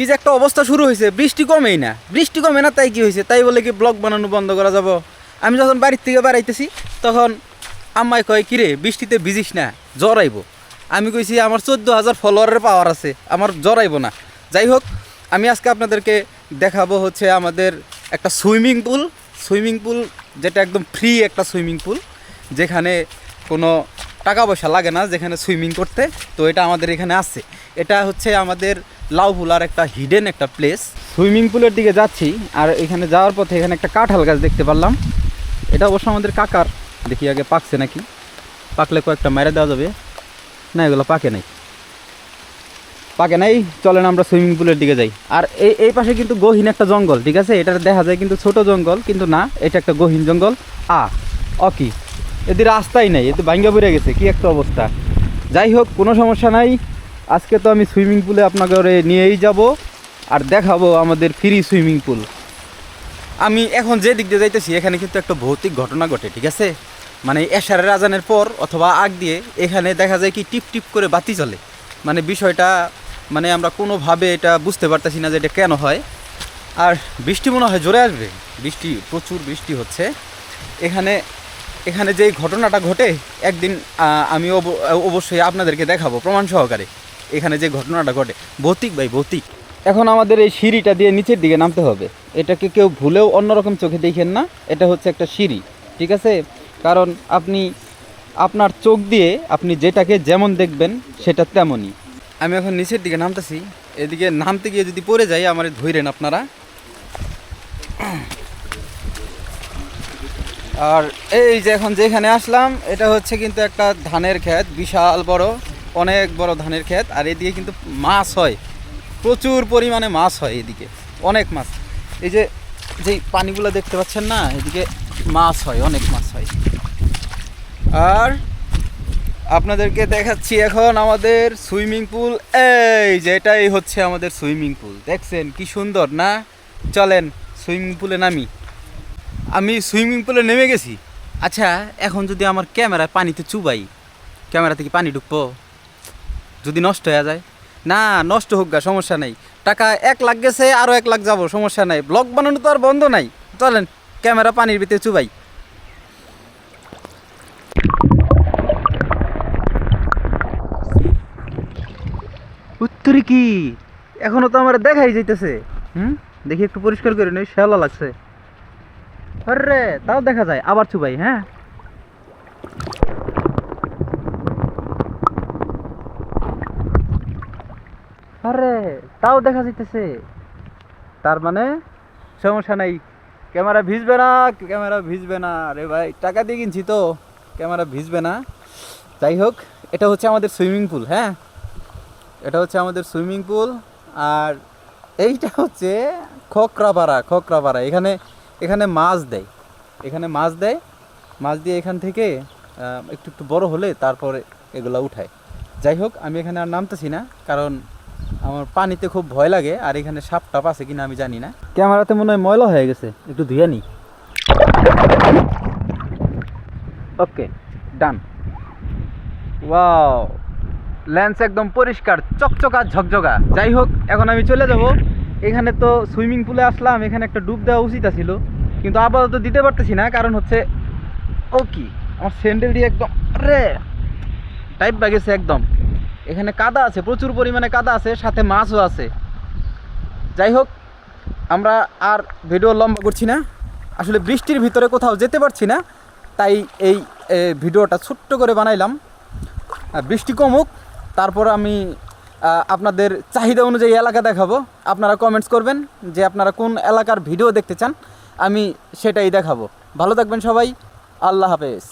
কি যে একটা অবস্থা শুরু হয়েছে, বৃষ্টি কমেই না। বৃষ্টি কমে না, তাই কি হয়েছে? তাই বলে কি ব্লগ বানানো বন্ধ করা যাব? আমি যখন বাড়ির থেকে বাড়াইতেছি তখন আম্মাই কয়, কিরে, বৃষ্টিতে ভিজিস না, জ্বর আইব। আমি কইছি, আমার চোদ্দ হাজার ফলোয়ারের পাওয়ার আছে, আমার জ্বর আইব না। যাই হোক, আমি আজকে আপনাদেরকে দেখাবো হচ্ছে আমাদের একটা সুইমিং পুল। সুইমিং পুল যেটা একদম ফ্রি একটা সুইমিং পুল, যেখানে কোনো টাকা পয়সা লাগে না, যেখানে সুইমিং করতে। তো এটা আমাদের এখানে আছে। এটা হচ্ছে আমাদের লাউভুলার একটা হিডেন একটা প্লেস সুইমিং পুলের দিকে যাচ্ছি, আর এখানে যাওয়ার পথে এখানে একটা কাঁঠাল গাছ দেখতে পারলাম। এটা অবশ্য আমাদের কাকার, দেখি আগে পাকছে নাকি? পাকলে কয়েকটা মেরে দেওয়া যাবে। না, এগুলো পাকে নাই। পাকে নাই, চলেন আমরা সুইমিং পুলের দিকে যাই। আর এই এই পাশে কিন্তু গহীন একটা জঙ্গল, ঠিক আছে? এটা দেখা যায় কিন্তু ছোট জঙ্গল, কিন্তু না, এটা একটা গহীন জঙ্গল। আ অকি এদের রাস্তাই নাই এতে ভাঙ্গা পড়ে গেছে, কি একটা অবস্থা। যাই হোক, কোনো সমস্যা নাই। আজকে তো আমি সুইমিং পুলে আপনাকে নিয়েই যাব আর দেখাবো আমাদের ফ্রি সুইমিং পুল। আমি এখন যে দিক দিয়ে যাইতেছি, এখানে কিন্তু একটা ভৌতিক ঘটনা ঘটে, ঠিক আছে? মানে এশারের আজানের পর অথবা আগ দিয়ে এখানে দেখা যায় কি টিপ টিপ করে বাতি চলে মানে বিষয়টা মানে আমরা কোনোভাবে এটা বুঝতে পারতেছি না যে এটা কেন হয়। আর বৃষ্টি মনে হয় জোরে আসবে। বৃষ্টি, প্রচুর বৃষ্টি হচ্ছে। এখানে এখানে যেই ঘটনাটা ঘটে, একদিন আমি অব- অবশ্যই আপনাদেরকে দেখাবো প্রমাণ সহকারে। এখানে যে ঘটনাটা ঘটে ভৌতিক ভাই ভৌতিক। এখন আমাদের এই সিঁড়িটা দিয়ে নিচের দিকে নামতে হবে। এটাকে কেউ ভুলেও অন্যরকম চোখে দেখেন না এটা হচ্ছে একটা সিঁড়ি ঠিক আছে? কারণ আপনি আপনার চোখ দিয়ে আপনি যেটাকে যেমন দেখবেন সেটা তেমনই। আমি এখন নিচের দিকে নামতেছি এদিকে নামতে গিয়ে যদি পড়ে যাই আমার ধৈরেন আপনারা। আর এই যে এখন যেখানে আসলাম এটা হচ্ছে কিন্তু একটা ধানের ক্ষেত বিশাল বড়। অনেক বড় ধানের ক্ষেত, আর এদিকে কিন্তু মাছ হয়। প্রচুর পরিমাণে মাছ হয় এদিকে, অনেক মাছ। এই যে, যেই পানিগুলো দেখতে পাচ্ছেন না, এদিকে মাছ হয়, অনেক মাছ হয়। আর আপনাদেরকে দেখাচ্ছি এখন আমাদের সুইমিং পুল। এই যে, এটাই হচ্ছে আমাদের সুইমিং পুল। দেখছেন কি সুন্দর, না? চলেন, সুইমিং পুলে নামি। আমি সুইমিং পুলে নেমে গেছি। আচ্ছা এখন যদি আমার ক্যামেরায় পানিতে চুবাই, ক্যামেরা থেকে পানি ঢুকবো? যদি নষ্ট হয়ে যায়। না, নষ্ট হোক গা, সমস্যা নাই। টাকা এক লাখ গেছে আরও এক লাখ যাব, সমস্যা নাই। ব্লগ বানানো তো আর বন্ধ নাই। চলেন, ক্যামেরা পানির ভিতরে চুবাই। উত্তরে কি? এখনও তো আমার দেখাই যাইতেছে। হুম? দেখি একটু পরিষ্কার করে নই শ্যাওলা লাগছে। আরে, তাও দেখা যায়, আবার চুবাই হ্যাঁ? আরে, তাও দেখা যাইতেছে। তার মানে সমস্যা নাই। ক্যামেরা ভিজবে না, ক্যামেরা ভিজবে না। রে ভাই, টাকা দিয়ে কিনছি তো। ক্যামেরা ভিজবে না। যাই হোক, এটা হচ্ছে আমাদের সুইমিং পুল হ্যাঁ? এটা হচ্ছে আমাদের সুইমিং পুল। আর এইটা হচ্ছে খোকরাপাড়া খোকরাপাড়া। এখানে এখানে মাছ দেয়। এখানে মাছ দেয়। মাছ দিয়ে এখান থেকে একটু একটু বড় হলে তারপরে এগুলো উঠায়। যাই হোক, আমি এখানে আর নামতেছি না, কারণ আমার পানিতে খুব ভয় লাগে, আর এখানে সাপ টাপ আছে কিনা আমি জানি না। ক্যামেরাতে মনে হয় ময়লা হয়ে গেছে, একটু ধুয়ে নি। ওকে ডান ওয়াও ল্যান্স একদম পরিষ্কার, চকচকা, ঝকঝকা। যাই হোক, এখন আমি চলে যাব। এখানে তো সুইমিং পুলে আসলাম, এখানে একটা ডুব দেওয়া উচিত ছিল কিন্তু আপাতত দিতে পারতেছি না, কারণ হচ্ছে, ও কি? আমার স্যান্ডেল দিয়ে একদম রে টাইপ বাগেছে একদম। এখানে কাদা আছে, প্রচুর পরিমাণে কাদা আছে, সাথে মাছও আছে। যাই হোক, আমরা আর ভিডিও লম্বা করছি না। আসলে বৃষ্টির ভিতরে কোথাও যেতে পারছি না, তাই এই ভিডিওটা ছোট্ট করে বানাইলাম। বৃষ্টি কমুক, তারপর আমি আপনাদের চাহিদা অনুযায়ী এলাকা দেখাবো। আপনারা কমেন্টস করবেন যে আপনারা কোন এলাকার ভিডিও দেখতে চান, আমি সেটাই দেখাবো। ভালো থাকবেন সবাই, আল্লাহ হাফেজ।